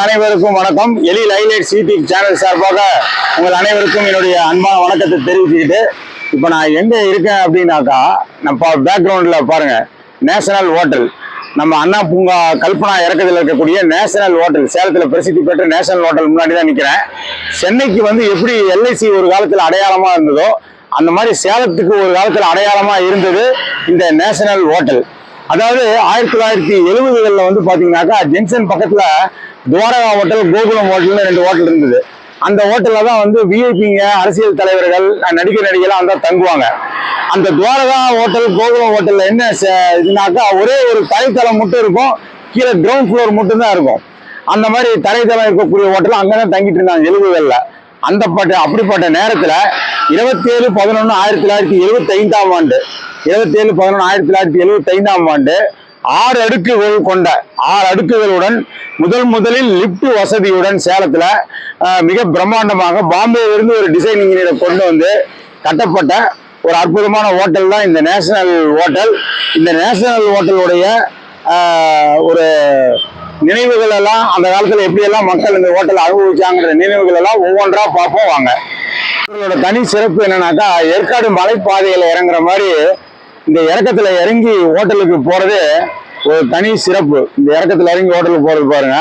அனைவருக்கும் வணக்கம். எலி லைலைட் யூடியூப் சேனல் சார்பாக உங்கள் அனைவருக்கும் என்னுடைய அன்பான வணக்கத்தை தெரிவிச்சுக்கிட்டு இப்போ நான் எங்கே இருக்கேன் அப்படின்னாக்கா நம்ம பேக்ரவுண்டில் பாருங்கள் நேஷனல் ஹோட்டல். நம்ம அண்ணா பூங்கா கல்பனா இறக்கத்தில் இருக்கக்கூடிய நேஷனல் ஹோட்டல் சேலத்தில் பிரசித்தி பெற்ற நேஷனல் ஹோட்டல் முன்னாடி தான் நிற்கிறேன் சென்னைக்கு வந்து எப்படி எல்ஐசி ஒரு காலத்தில் அடையாளமாக இருந்ததோ அந்த மாதிரி சேலத்துக்கு ஒரு காலத்தில் அடையாளமாக இருந்தது இந்த நேஷனல் ஹோட்டல். அதாவது ஆயிரத்தி தொள்ளாயிரத்தி எழுபதுகளில் வந்து பார்த்தீங்கன்னாக்கா ஜென்சன் பக்கத்தில் துவாரகா ஹோட்டல் கோகுலம் ஹோட்டல்னு ரெண்டு ஹோட்டல் இருந்தது. அந்த ஹோட்டலில் தான் வந்து விஐபிங்க அரசியல் தலைவர்கள் நடிகர் நடிகர்லாம் வந்தால் தங்குவாங்க. அந்த துவாரகா ஹோட்டல் கோகுலம் ஹோட்டலில் என்ன இதுனாக்கா ஒரே ஒரு தரைத்தளம் மட்டும் இருக்கும். கீழே கிரவுண்ட் ஃப்ளோர் மட்டும் தான் இருக்கும். அந்த மாதிரி தரைத்தளம் இருக்கக்கூடிய ஹோட்டல் அங்கே தான் தங்கிட்டு இருந்தாங்க எழுபதுகளில். அந்த பட்ட அப்படிப்பட்ட நேரத்தில் இருபத்தேழு பதினொன்று ஆயிரத்தி தொள்ளாயிரத்தி எழுபத்தி ஐந்தாம் ஆண்டு இருபத்தேழு பதினொன்று ஆயிரத்தி தொள்ளாயிரத்தி எழுபத்தி ஐந்தாம் ஆண்டு ஆறு அடுக்குகள் கொண்ட ஆறு அடுக்குகளுடன் முதல் முதலில் லிப்ட் வசதியுடன் சேலத்தில் மிக பிரம்மாண்டமாக பாம்பேயிலிருந்து ஒரு டிசைன் இன்ஜினியரை கொண்டு வந்து கட்டப்பட்ட ஒரு அற்புதமான ஹோட்டல் தான் இந்த நேஷனல் ஹோட்டல் இந்த நேஷனல் ஹோட்டலுடைய ஒரு நினைவுகள் எல்லாம் அந்த காலத்தில் எப்படியெல்லாம் மக்கள் இந்த ஹோட்டல் அனுபவிச்சாங்கிற நினைவுகள் எல்லாம் ஒவ்வொன்றா பார்ப்போம் வாங்க. இவர்களோட தனி சிறப்பு என்னன்னாக்கா ஏற்காடு மலைப்பாதையில் இறங்குற மாதிரி இந்த இறக்கத்துல இறங்கி ஹோட்டலுக்கு போறது ஒரு தனி சிறப்பு. இந்த இறக்கத்துல இறங்கி ஹோட்டலுக்கு போறது பாருங்க.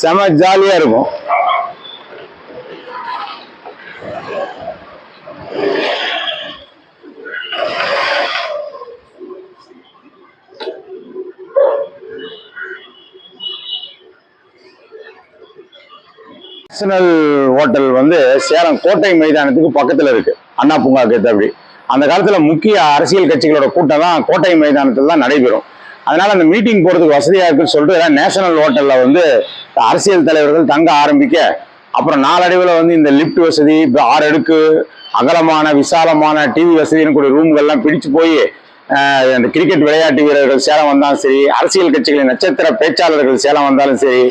செம ஜாலியா இருக்கும். நேஷனல் ஹோட்டல் வந்து சேலம் கோட்டை மைதானத்துக்கு பக்கத்தில் இருக்கு. அண்ணா பூங்காக்கு அப்படி அந்த காலத்துல முக்கிய அரசியல் கட்சிகளோட கூட்டம் தான் கோட்டை மைதானத்தில் தான் நடைபெறும். அதனால அந்த மீட்டிங் போறதுக்கு வசதியா இருக்குன்னு சொல்லிட்டு நேஷனல் ஹோட்டல்ல வந்து அரசியல் தலைவர்கள் தங்க ஆரம்பிக்க அப்புறம் நாளடைவில் வந்து இந்த லிஃப்ட் வசதி ஆறு அடுக்கு அகலமான விசாலமான டிவி வசதின்னு கூடிய ரூம்கள்லாம் பிடிச்சு போய் அந்த கிரிக்கெட் விளையாட்டு வீரர்கள் சேலம் வந்தாலும் சரி அரசியல் கட்சிகளின் நட்சத்திர பேச்சாளர்கள் சேலம் வந்தாலும் சரி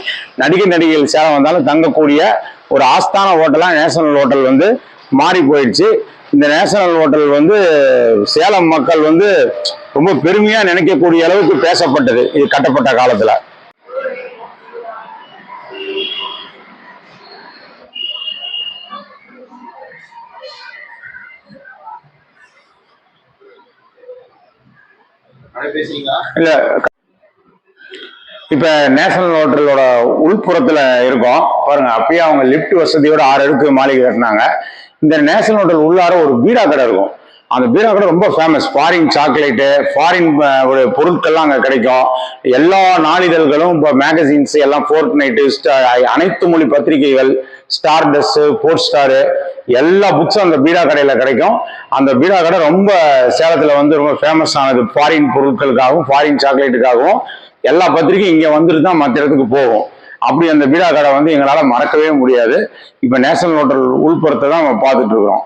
நடிகர் நடிகைகள் சேலம் வந்தாலும் தங்கக்கூடிய ஒரு ஆஸ்தான ஹோட்டலாக நேஷனல் ஹோட்டல் வந்து மாறி போயிடுச்சு. இந்த நேஷனல் ஹோட்டல் வந்து சேலம் மக்கள் வந்து ரொம்ப பெருமையா நினைக்கக்கூடிய அளவுக்கு பேசப்பட்டது. இது கட்டப்பட்ட காலத்துல. இல்ல இப்ப நேஷனல் ஹோட்டலோட உள்புறத்துல இருக்கோம். பாருங்க அப்பயே அவங்க லிப்ட் வசதியோட ஆறு அடுக்கு மாளிகை கட்டினாங்க. இந்த நேஷனல் ஹோட்டல் உள்ளார ஒரு பீடா கடை இருக்கும். அந்த பீரா கடை ரொம்ப ஃபேமஸ் ஃபாரின் சாக்லேட்டு ஃபாரின் பொருட்கள்லாம் அங்கே கிடைக்கும். எல்லா நாளிதழ்களும் இப்போ மேகசின்ஸ் எல்லாம் ஃபோர்த் நைட்டு அனைத்து மொழி பத்திரிகைகள் ஸ்டார் டஸ்ஸு போர்ட் ஸ்டாரு எல்லா புக்ஸும் அந்த பீடா கடையில் கிடைக்கும். அந்த பீடா கடை ரொம்ப சேலத்தில் வந்து ரொம்ப ஃபேமஸ் ஆனது. ஃபாரின் பொருட்களுக்காகவும் ஃபாரின் சாக்லேட்டுக்காகவும் எல்லா பத்திரிகையும் இங்கே வந்துட்டு தான் மற்ற இடத்துக்கு போகும். அப்படி அந்த பீடா கடை வந்து எங்களால் மறக்கவே முடியாது. இப்போ நேஷனல் ஹோட்டல் உள்புறத்தை தான் நம்ம பார்த்துட்டு இருக்கிறோம்.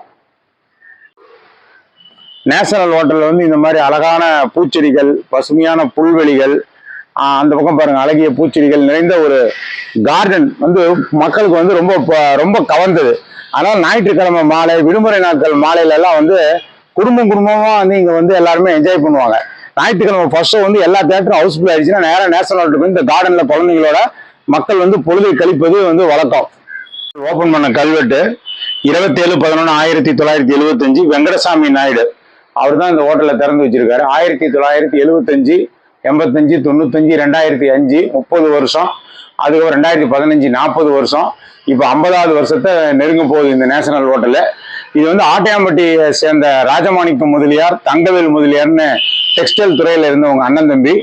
நேஷனல் ஹோட்டலில் வந்து இந்த மாதிரி அழகான பூச்செடிகள் பசுமையான புல்வெளிகள் அந்த பக்கம் பாருங்கள் அழகிய பூச்செடிகள் நிறைந்த ஒரு கார்டன் வந்து மக்களுக்கு வந்து ரொம்ப ப- ரொம்ப கவர்ந்தது. ஆனால் ஞாயிற்றுக்கிழமை மாலை விடுமுறை நாட்கள் மாலையிலெல்லாம் வந்து குடும்பம் குடும்பமாக வந்து இங்கே வந்து எல்லாருமே என்ஜாய் பண்ணுவாங்க. ஞாயிற்றுக்கிழமை ஃபர்ஸ்ட் வந்து எல்லா தேட்டரும் ஹவுஸ்ஃபுல் ஆயிடுச்சுன்னா நேராக நேஷனல் ஹோட்டலுக்கு இந்த கார்டனில் குழந்தைங்களோட மக்கள் வந்து பொழுதை கழிப்பது வந்து வழக்கம். ஓபன் பண்ண கல்வெட்டு இருபத்தேழு பதினொன்று ஆயிரத்தி தொள்ளாயிரத்தி எழுபத்தஞ்சு வெங்கடசாமி நாயுடு. அவர் தான் இந்த ஹோட்டலை திறந்து வச்சிருக்காரு. ஆயிரத்தி தொள்ளாயிரத்தி எழுபத்தஞ்சு எண்பத்தஞ்சு தொண்ணூத்தஞ்சு ரெண்டாயிரத்தி அஞ்சு முப்பது வருஷம். அதுக்கப்புறம் ரெண்டாயிரத்தி பதினஞ்சு நாற்பது வருஷம். இப்போ ஐம்பதாவது வருஷத்தை நெருங்க போகுது இந்த நேஷனல் ஹோட்டலு. இது வந்து ஆட்டையாம்பட்டியை சேர்ந்த ராஜமாணிக்கம் முதலியார் தங்கவேல் முதலியார்னு டெக்ஸ்டைல் துறையில் இருந்தவங்க அண்ணன் தம்பி.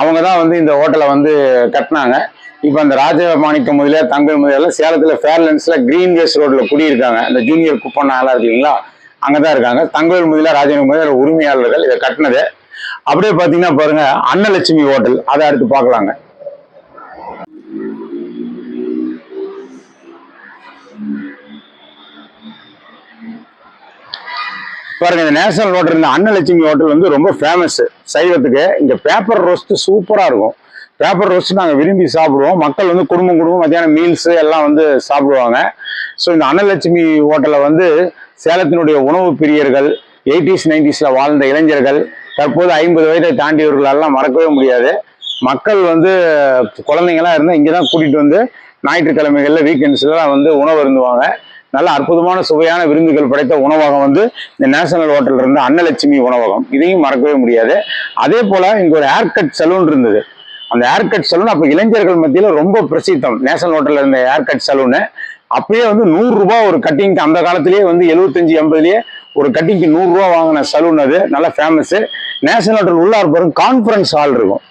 அவங்க தான் வந்து இந்த ஹோட்டலை வந்து கட்டினாங்க. இப்போ அந்த ராஜமாணிக்கம் முதலியார் தங்கவேல் முதலியார் சேலத்தில் ஃபேர்லன்ஸில் கிரீன் வேஸ் ரோட்டில் குடியிருக்காங்க. அந்த ஜூனியர் குப்பன் ஆளாக இருக்கீங்களா? அங்கே தான் இருக்காங்க. தங்கவேல் முதலியார் ராஜமாணிக்கம் முதலியார் உரிமையாளர்கள் இதை கட்டினது. அப்படியே பார்த்தீங்கன்னா பாருங்க அன்னலட்சுமி ஹோட்டல். அதை அடுத்து பார்க்கலாங்க. பாருங்க இந்த நேஷனல் ஹோட்டல் இந்த அன்னலட்சுமி ஹோட்டல் வந்து ரொம்ப ஃபேமஸ் சைவத்துக்கு. இங்க பேப்பர் ரோஸ்ட் சூப்பரா இருக்கும். பேப்பர் ரோஸ்ட் நாங்கள் விரும்பி சாப்பிடுவோம். மக்கள் வந்து குடும்பம் குடும்பம் மத்தியானம் மீல்ஸ் எல்லாம் வந்து சாப்பிடுவாங்க. ஸோ இந்த அன்னலட்சுமி ஹோட்டலில் வந்து சேலத்தினுடைய உணவு பிரியர்கள் எயிட்டிஸ் நைன்டிஸில் வாழ்ந்த இளைஞர்கள் தற்போது ஐம்பது வயதை தாண்டியவர்கள் எல்லாம் மறக்கவே முடியாது. மக்கள் வந்து குழந்தைங்களாம் இருந்தால் இங்கே தான் கூட்டிகிட்டு வந்து ஞாயிற்றுக்கிழமைகளில் வீக்கெண்ட்ஸ்லாம் வந்து உணவு இருந்துவாங்க நல்ல அற்புதமான சுவையான விருந்துகள் படைத்த உணவகம் வந்து இந்த நேஷனல் ஹோட்டல் இருந்த அன்னலட்சுமி உணவகம். இதையும் மறக்கவே முடியாது. அதே போல் இங்கே ஒரு ஹேர் கட் சலூன் இருந்தது. அந்த ஹேர் கட் சலூன் அப்போ இளைஞர்கள் மத்தியில் ரொம்ப பிரசித்தம். நேஷனல் ஹோட்டலில் இருந்த ஹேர் கட் சலூனு அப்பயே வந்து நூறுரூபா ஒரு கட்டிங்க்கு அந்த காலத்திலேயே வந்து எழுபத்தஞ்சு எண்பதுலேயே ஒரு கட்டிங்க்கு நூறுரூவா வாங்கின சலூன் அது. நல்லா ஃபேமஸ்ஸு நேஷனல் ஹோட்டல் உள்ளார் பாருங்க கான்ஃபரன்ஸ் ஹால் இருக்கும்.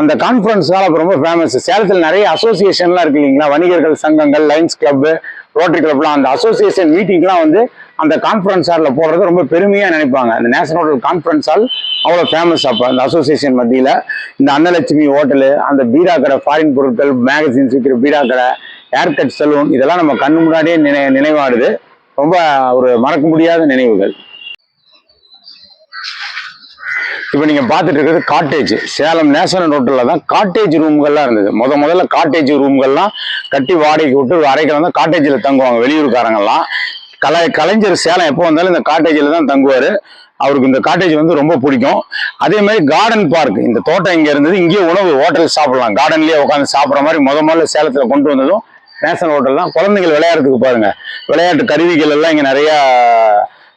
அந்த கான்ஃபரன்ஸ் ஹால் அப்போ ரொம்ப ஃபேமஸ் சேலத்தில் நிறைய அசோசியேஷன்லாம் இருக்கு இல்லைங்களா? வணிகர்கள் சங்கங்கள் லைன்ஸ் கிளப்பு ரோட்டரி கிளப்லாம் அந்த அசோசியேஷன் மீட்டிங்லாம் வந்து அந்த கான்ஃபரன்ஸ் ஹாலில் போடுறது ரொம்ப பெருமையாக நினைப்பாங்க. அந்த நேஷனல் ஹோட்டல் கான்ஃபரன்ஸ் ஹால் அவ்வளோ ஃபேமஸ் அப்போ அந்த அசோசியேஷன் மத்தியில். இந்த அன்னலட்சுமி ஹோட்டலு அந்த பீடா கடை ஃபாரின் பொருட்கள் மேகசின்ஸ் விற்கிற பீடா கடை ஹேர் கட் சலூன் இதெல்லாம் நம்ம கண்ணு முன்னாடியே நினை நினைவாடுது. ரொம்ப ஒரு மறக்க முடியாத நினைவுகள். இப்போ நீங்கள் பார்த்துட்டு இருக்கிறது காட்டேஜ் சேலம் நேஷனல் ஹோட்டலில் தான் காட்டேஜ் ரூம்கள்லாம் இருந்தது. முத முதல்ல காட்டேஜ் ரூம்கள்லாம் கட்டி வாடகைக்கு விட்டு அரைக்கிற தான் காட்டேஜில் தங்குவாங்க வெளியூர்காரங்கெல்லாம் கலை கலைஞர் சேலம் எப்போ வந்தாலும் இந்த காட்டேஜில் தான் தங்குவார். அவருக்கு இந்த காட்டேஜ் வந்து ரொம்ப பிடிக்கும். அதே மாதிரி கார்டன் பார்க் இந்த தோட்டம் இங்கே இருந்தது. இங்கேயே உணவு ஹோட்டல் சாப்பிடலாம். கார்டன்லேயே உட்காந்து சாப்பிட்ற மாதிரி முத முதல்ல சேலத்தில் கொண்டு வந்ததும் நேஷனல் ஹோட்டல் தான். குழந்தைகள் விளையாடுறதுக்கு பாருங்கள் விளையாட்டு கருவிகள் எல்லாம் இங்கே நிறையா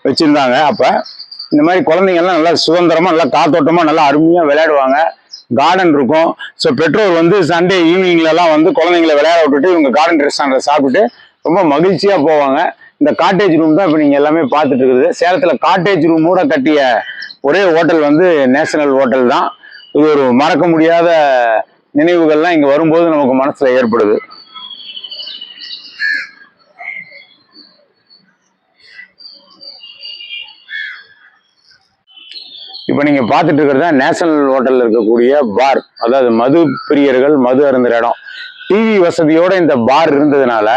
வச்சுருந்தாங்க. அப்போ இந்த மாதிரி குழந்தைங்கள்லாம் நல்லா சுதந்திரமாக நல்லா காத்தோட்டமாக நல்லா அருமையாக விளையாடுவாங்க. கார்டன் இருக்கும். ஸோ பெற்றோர் வந்து சண்டே ஈவினிங்லலாம் வந்து குழந்தைங்களை விளையாட விட்டுட்டு இவங்க கார்டன் ரெஸ்டாரண்ட்டில் சாப்பிட்டுட்டு ரொம்ப மகிழ்ச்சியாக போவாங்க. இந்த காட்டேஜ் ரூம் தான் இப்போ நீங்கள் எல்லாமே பார்த்துட்டு இருக்குது சேலத்தில் காட்டேஜ் ரூமோட கட்டிய ஒரே ஹோட்டல் வந்து நேஷனல் ஹோட்டல் தான். இது ஒரு மறக்க முடியாத நினைவுகள்லாம் இங்கே வரும்போது நமக்கு மனசில் ஏற்படுது. இப்போ நீங்கள் பார்த்துட்டு இருக்கிறது தான் நேஷனல் ஹோட்டலில் இருக்கக்கூடிய பார். அதாவது மது பிரியர்கள் மது அருந்துற இடம். டிவி வசதியோட இந்த பார் இருந்ததுனால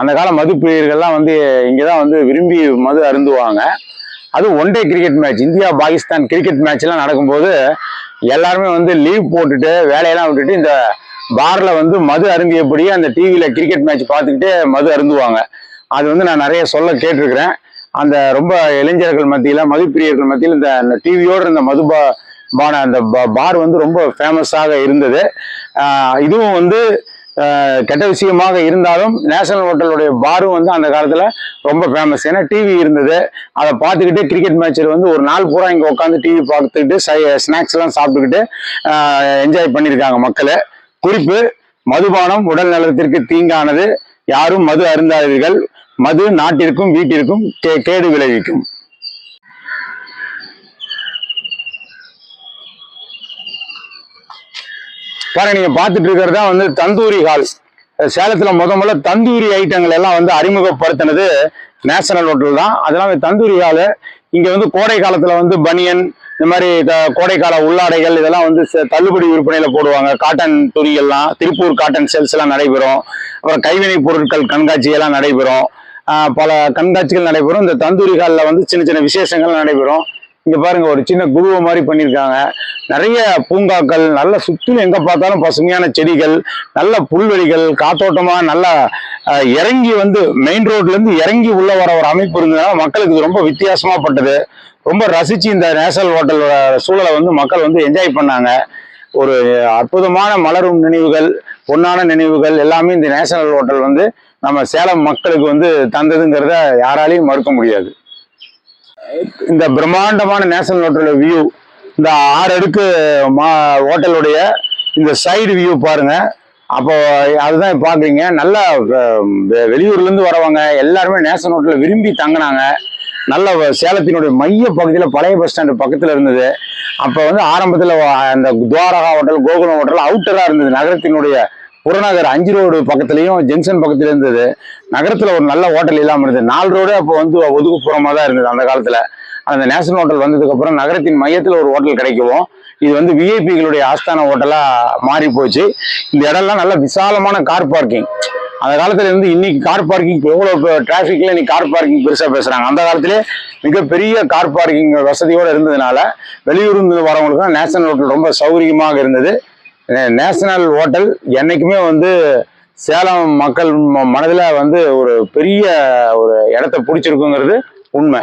அந்த கால மது பிரியர்கள்லாம் வந்து இங்கே தான் வந்து விரும்பி மது அருந்துவாங்க. அது one day cricket match India Pakistan cricket மேட்ச்லாம் நடக்கும்போது எல்லாருமே வந்து லீவ் போட்டுட்டு வேலையெல்லாம் விட்டுட்டு இந்த பார்ல வந்து மது அருந்தியபடியே அந்த டிவியில் கிரிக்கெட் மேட்ச் பார்த்துக்கிட்டே மது அருந்துவாங்க. அது வந்து நான் நிறைய சொல்ல கேட்டிருக்கிறேன். அந்த ரொம்ப இளைஞர்கள் மத்தியில் மதுப்பிரியர்கள் மத்தியில் இந்த டிவியோடு இருந்த இந்த மதுபா பான அந்த பார் வந்து ரொம்ப ஃபேமஸாக இருந்தது. இதுவும் வந்து கெட்ட விஷயமாக இருந்தாலும் நேஷனல் ஹோட்டலுடைய பாரும் வந்து அந்த காலத்தில் ரொம்ப ஃபேமஸ் ஏன்னா டிவி இருந்தது. அதை பார்த்துக்கிட்டு கிரிக்கெட் மேட்ச்சில் வந்து ஒரு நாள் பூரா இங்கே உட்காந்து டிவி பார்த்துக்கிட்டு சை ஸ்நாக்ஸ்லாம் சாப்பிட்டுக்கிட்டு என்ஜாய் பண்ணியிருக்காங்க மக்கள். குறிப்பு மதுபானம் உடல் நலத்திற்கு தீங்கானது. யாரும் மது அருந்தாதீர்கள். மது நாட்டிற்கும் வீட்டிற்கும் கே- கேடு விளைவிக்கும். பாருங்க நீங்க பார்த்துட்டு இருக்கிறதா வந்து தந்தூரி ஹால் சேலத்துல முத முதல்ல தந்தூரி ஐட்டங்கள் எல்லாம் வந்து அறிமுகப்படுத்தினது நேஷனல் ஹோட்டல் தான். அதெல்லாம் தந்தூரி ஹாலு இங்க வந்து கோடை காலத்துல வந்து பனியன் இந்த மாதிரி த- கோடைக்கால உள்ளாடைகள் இதெல்லாம் வந்து ச- தள்ளுபடி விற்பனையில போடுவாங்க. காட்டன் துணிகள்லாம் திருப்பூர் காட்டன் சேல்ஸ் எல்லாம் நடைபெறும். அப்புறம் கைவினை பொருட்கள் கண்காட்சி எல்லாம் நடைபெறும். பல கண்காட்சிகள் நடைபெறும். இந்த தந்தூரி ஹாலில் வந்து சின்ன சின்ன விசேஷங்கள் நடைபெறும். இங்கே பாருங்க ஒரு சின்ன குழுவை மாதிரி பண்ணியிருக்காங்க. நிறைய பூங்காக்கள் நல்ல சுற்றிலும் எங்கே பார்த்தாலும் பசுமையான செடிகள் நல்ல புல்வெளிகள் காத்தோட்டமாக நல்லா இறங்கி வந்து மெயின் ரோட்லேருந்து இறங்கி உள்ள வர ஒரு அமைப்பு இருந்ததுனால மக்களுக்கு இது ரொம்ப வித்தியாசமாகப்பட்டது ரொம்ப ரசித்து இந்த நேஷனல் ஹோட்டலோட சூழலை வந்து மக்கள் வந்து என்ஜாய் பண்ணாங்க. ஒரு அற்புதமான மலரும் நினைவுகள் பொன்னான நினைவுகள் எல்லாமே இந்த நேஷனல் ஹோட்டல் வந்து நம்ம சேலம் மக்களுக்கு வந்து தந்ததுங்கிறத யாராலையும் மறுக்க முடியாது. இந்த பிரம்மாண்டமான நேஷனல் ஹோட்டலோட வியூ இந்த ஆறு அடுக்கு மா ஹோட்டலுடைய இந்த சைடு வியூ பாருங்க. அப்போ அதுதான் பார்க்குறீங்க நல்லா வெளியூர்லேருந்து வரவங்க எல்லாருமே நேஷனல் ஹோட்டலில் விரும்பி தங்கினாங்க. நல்ல வ- சேலத்தினுடைய மைய பகுதியில் பழைய பஸ் ஸ்டாண்டு பக்கத்தில் இருந்தது. அப்போ வந்து ஆரம்பத்தில் அந்த துவாரகா ஹோட்டல் கோகுலம் ஹோட்டல் அவுட்டராக இருந்தது. நகரத்தினுடைய புறநகர் அஞ்சு ரோடு பக்கத்துலேயும் ஜங்ஷன் பக்கத்துல இருந்தது. நகரத்தில் ஒரு நல்ல ஹோட்டல் இல்லாமல் இருந்தது. நாலு ரோடு அப்போ வந்து ஒதுக்குப்புறமாக தான் இருந்தது அந்த காலத்தில். அந்த நேஷனல் ஹோட்டல் வந்ததுக்கப்புறம் நகரத்தின் மையத்தில் ஒரு ஹோட்டல் கிடைக்கவும். இது வந்து விஐபிகளுடைய ஆஸ்தான ஹோட்டலாக மாறி போச்சு. இந்த இடம்லாம் நல்ல விசாலமான கார் பார்க்கிங். அந்த காலத்துல இருந்து இன்னைக்கு கார் பார்க்கிங் எவ்வளோ டிராஃபிக்ல இன்னைக்கு கார் பார்க்கிங் பெருசா பேசுறாங்க. அந்த காலத்திலே மிகப்பெரிய கார் பார்க்கிங் வசதியோடு இருந்ததுனால வெளியூர் இருந்து வரவங்களுக்கு நேஷனல் ஹோட்டல் ரொம்ப சௌகரியமாக இருந்தது. நேஷனல் ஹோட்டல் என்றைக்குமே வந்து சேலம் மக்கள் மனதில் வந்து ஒரு பெரிய ஒரு இடத்த பிடிச்சிருக்குங்கிறது உண்மை.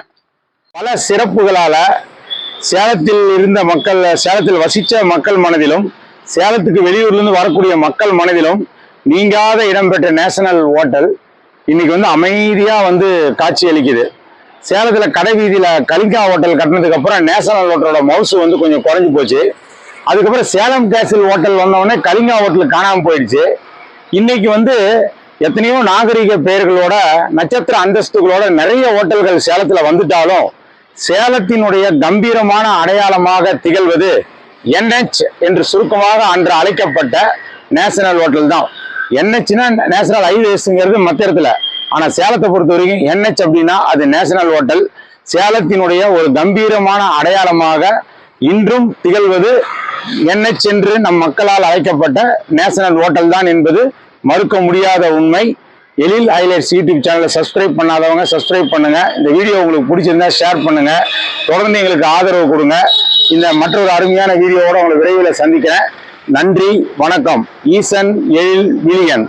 பல சிறப்புகளால் சேலத்தில் இருந்த மக்கள் சேலத்தில் வசித்த மக்கள் மனதிலும் சேலத்துக்கு வெளியூர்லேருந்து வரக்கூடிய மக்கள் மனதிலும் நீங்காத இடம்பெற்ற நேஷனல் ஹோட்டல் இன்னைக்கு வந்து அமைதியாக வந்து காட்சி அளிக்குது. சேலத்தில் கடை வீதியில் கலிங்கா ஹோட்டல் கட்டினதுக்கப்புறம் நேஷனல் ஹோட்டலோட மவுசு வந்து கொஞ்சம் குறைஞ்சி போச்சு. அதுக்கப்புறம் சேலம் கேசில் ஹோட்டல் வந்தவொடனே கலிங்கா ஹோட்டல் காணாம போயிடுச்சு. இன்னைக்கு வந்து எத்தனையோ நாகரிக பெயர்களோட நட்சத்திர அந்தஸ்துகளோட நிறைய ஹோட்டல்கள் சேலத்தில் வந்துட்டாலும் சேலத்தினுடைய கம்பீரமான அடையாளமாக திகழ்வது என்ஹெச் என்று சுருக்கமாக அன்று அழைக்கப்பட்ட நேஷனல் ஹோட்டல் தான். என்ஹெச்னா நேஷனல் ஹைவேஸுங்கிறது மற்ற இடத்துல ஆனால் சேலத்தை பொறுத்த வரைக்கும் என்ஹெச் அப்படின்னா அது நேஷனல் ஹோட்டல். சேலத்தினுடைய ஒரு கம்பீரமான அடையாளமாக இன்றும் திகழ்வது என்னை சென்று நம் மக்களால் அழைக்கப்பட்ட நேஷனல் ஹோட்டல் தான் என்பது மறுக்க முடியாத உண்மை. எழில் ஹைலைட்ஸ் யூடியூப் சேனலை சப்ஸ்கிரைப் பண்ணாதவங்க சப்ஸ்கிரைப் பண்ணுங்க. இந்த வீடியோ உங்களுக்கு பிடிச்சிருந்தா ஷேர் பண்ணுங்க. தொடர்ந்து எங்களுக்கு ஆதரவு கொடுங்க. இந்த மற்றொரு அருமையான வீடியோவோட உங்களை விரைவில் சந்திக்கிறேன். நன்றி வணக்கம். ஈசன் எழில் விலியன்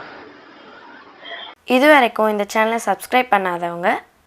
இது வரைக்கும் இந்த சேனலை சப்ஸ்கிரைப் பண்ணாதவங்க